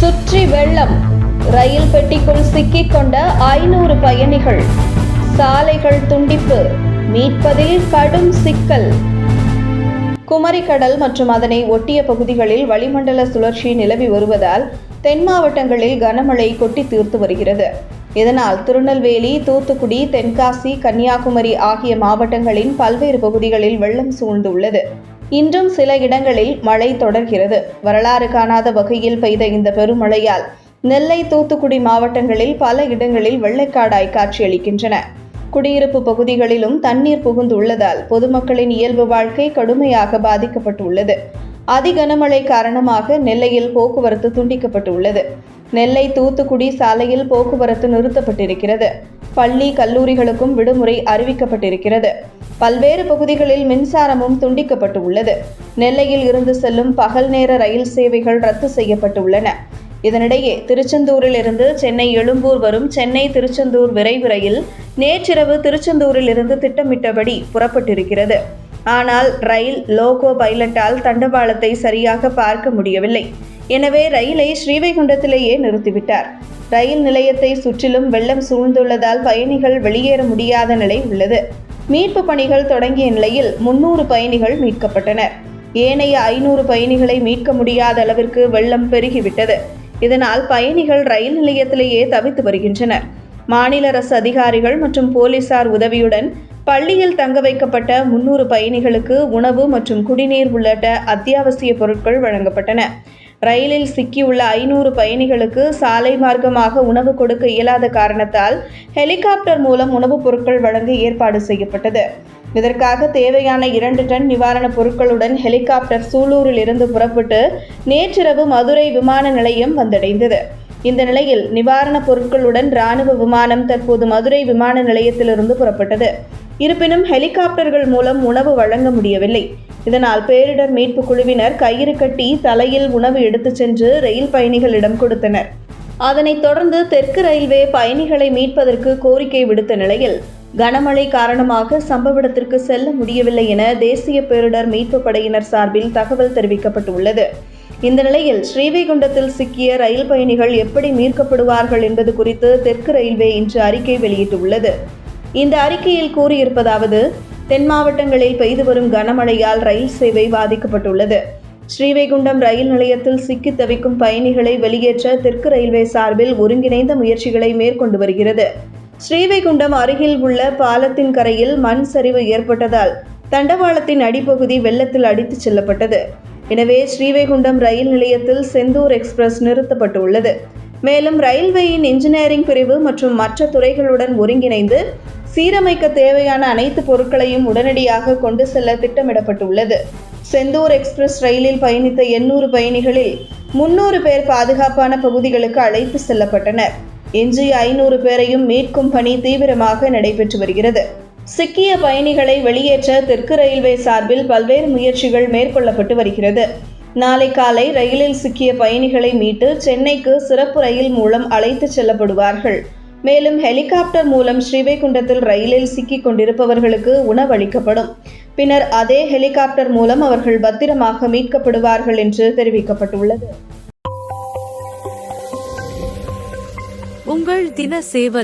சுற்றி வெள்ளம். ரயில் பெட்டிக்குள் சிக்கிக்கொண்ட ஐநூறு பயணிகள். சாலைகள் துண்டிப்பு. மீட்பதில் கடும் சிக்கல். குமரிக்கடல் மற்றும் அதனை ஒட்டிய பகுதிகளில் வளிமண்டல சுழற்சி நிலவி வருவதால் தென் மாவட்டங்களில் கனமழை கொட்டி தீர்த்து வருகிறது. இதனால் திருநெல்வேலி தூத்துக்குடி தென்காசி கன்னியாகுமரி ஆகிய மாவட்டங்களின் பல்வேறு பகுதிகளில் வெள்ளம் சூழ்ந்துள்ளது. இன்றும் சில இடங்களில் மழை தொடர்கிறது. வரலாறு காணாத வகையில் பெய்த இந்த பெருமழையால் நெல்லை தூத்துக்குடி மாவட்டங்களில் பல இடங்களில் வெள்ளைக்காடாய் காட்சியளிக்கின்றன. குடியிருப்பு பகுதிகளிலும் தண்ணீர் புகுந்துள்ளதால் பொதுமக்களின் இயல்பு வாழ்க்கை கடுமையாக பாதிக்கப்பட்டுள்ளது. அதிகனமழை காரணமாக நெல்லையில் போக்குவரத்து துண்டிக்கப்பட்டுள்ளது. நெல்லை தூத்துக்குடி சாலையில் போக்குவரத்து நிறுத்தப்பட்டிருக்கிறது. பள்ளி கல்லூரிகளுக்கும் விடுமுறை அறிவிக்கப்பட்டிருக்கிறது. பல்வேறு பகுதிகளில் மின்சாரமும் துண்டிக்கப்பட்டு உள்ளது நெல்லையில் இருந்து செல்லும் பகல் நேர ரயில் சேவைகள் ரத்து செய்யப்பட்டுள்ளன. இதனிடையே திருச்செந்தூரில் இருந்து சென்னை எழும்பூர் வரும் சென்னை திருச்செந்தூர் விரைவு ரயில் நேற்றிரவு திருச்செந்தூரில் இருந்து திட்டமிட்டபடி புறப்பட்டிருக்கிறது. ஆனால் ரயில் லோகோ பைலட்டால் தண்டவாளத்தை சரியாக பார்க்க முடியவில்லை. எனவே ரயிலை ஸ்ரீவைகுண்டத்திலேயே நிறுத்திவிட்டார். ரயில் நிலையத்தை சுற்றிலும் வெள்ளம் சூழ்ந்துள்ளதால் பயணிகள் வெளியேற முடியாத நிலை உள்ளது. மீட்பு பணிகள் தொடங்கிய நிலையில் முன்னூறு பயணிகள் மீட்கப்பட்டனர். ஏனைய ஐநூறு பயணிகளை மீட்க முடியாத அளவிற்கு வெள்ளம் பெருகிவிட்டது. இதனால் பயணிகள் ரயில் நிலையத்திலேயே தவித்து வருகின்றனர். மாநில அரசு அதிகாரிகள் மற்றும் போலீசார் உதவியுடன் பள்ளியில் தங்க வைக்கப்பட்ட முன்னூறு பயணிகளுக்கு உணவு மற்றும் குடிநீர் உள்ளிட்ட அத்தியாவசிய பொருட்கள் வழங்கப்பட்டன. ரயிலில் சிக்கியுள்ள ஐநூறு பயணிகளுக்கு சாலை மார்க்கமாக உணவு கொடுக்க இயலாத காரணத்தால் ஹெலிகாப்டர் மூலம் உணவுப் பொருட்கள் வழங்க ஏற்பாடு செய்யப்பட்டது. இதற்காக தேவையான இரண்டு டன் நிவாரணப் பொருட்களுடன் ஹெலிகாப்டர் சூலூரில் இருந்து புறப்பட்டு நேற்றிரவு மதுரை விமான நிலையம் வந்தடைந்தது. இந்த நிலையில் நிவாரணப் பொருட்களுடன் ராணுவ விமானம் தற்போது மதுரை விமான நிலையத்திலிருந்து புறப்பட்டது. இருப்பினும் ஹெலிகாப்டர்கள் மூலம் உணவு வழங்க முடியவில்லை. இதனால் பேரிடர் மீட்பு குழுவினர் கயிறு கட்டி தலையில் உணவு எடுத்துச் சென்று ரயில் பயணிகளிடம் கொடுத்தனர். அதனைத் தொடர்ந்து தெற்கு ரயில்வே பயணிகளை மீட்பதற்கு கோரிக்கை விடுத்த நிலையில் கனமழை காரணமாக சம்பவ இடத்திற்கு செல்ல முடியவில்லை என தேசிய பேரிடர் மீட்பு படையினர் சார்பில் தகவல் தெரிவிக்கப்பட்டுள்ளது. இந்த நிலையில் ஸ்ரீவைகுண்டத்தில் சிக்கிய ரயில் பயணிகள் எப்படி மீட்கப்படுவார்கள் என்பது குறித்து தெற்கு ரயில்வே இன்று அறிக்கை வெளியிட்டுள்ளது. இந்த அறிக்கையில் கூறியிருப்பதாவது தென் மாவட்டங்களில் பெய்து வரும் கனமழையால் ரயில் சேவை பாதிக்கப்பட்டுள்ளது. ஸ்ரீவைகுண்டம் ரயில் நிலையத்தில் சிக்கி தவிக்கும் பயணிகளை வெளியேற்ற தெற்கு ரயில்வே சார்பில் ஒருங்கிணைந்த முயற்சிகளை மேற்கொண்டு வருகிறது. ஸ்ரீவைகுண்டம் அருகில் உள்ள பாலத்தின் கரையில் மண் சரிவு ஏற்பட்டதால் தண்டவாளத்தின் அடிப்பகுதி வெள்ளத்தில் அடித்துச் செல்லப்பட்டது. எனவே ஸ்ரீவைகுண்டம் ரயில் நிலையத்தில் செந்தூர் எக்ஸ்பிரஸ் நிறுத்தப்பட்டுள்ளது. மேலும் ரயில்வேயின் இன்ஜினியரிங் பிரிவு மற்றும் மற்ற துறைகளுடன் ஒருங்கிணைந்து சீரமைக்க தேவையான அனைத்து பொருட்களையும் உடனடியாக கொண்டு செல்ல திட்டமிடப்பட்டுள்ளது. செந்தூர் எக்ஸ்பிரஸ் ரயிலில் பயணித்த எண்ணூறு பயணிகளில் முன்னூறு பேர் பாதுகாப்பான பகுதிகளுக்கு அழைத்து செல்லப்பட்டனர். எஞ்சிய ஐநூறு பேரையும் மீட்கும் பணி தீவிரமாக நடைபெற்று வருகிறது. சிக்கிய பயணிகளை வெளியேற்ற தெற்கு ரயில்வே சார்பில் பல்வேறு முயற்சிகள் மேற்கொள்ளப்பட்டு வருகிறது. நாளை காலை ரயிலில் சிக்கிய பயணிகளை மீட்டு சென்னைக்கு சிறப்பு ரயில் மூலம் அழைத்து செல்லப்படுவார்கள். மேலும் ஹெலிகாப்டர் மூலம் ஸ்ரீவைகுண்டத்தில் ரயிலில் சிக்கிக் கொண்டிருப்பவர்களுக்கு உணவளிக்கப்படும். பின்னர் அதே ஹெலிகாப்டர் மூலம் அவர்கள் பத்திரமாக மீட்கப்படுவார்கள் என்று தெரிவிக்கப்பட்டுள்ளது. உங்கள் தின சேவல்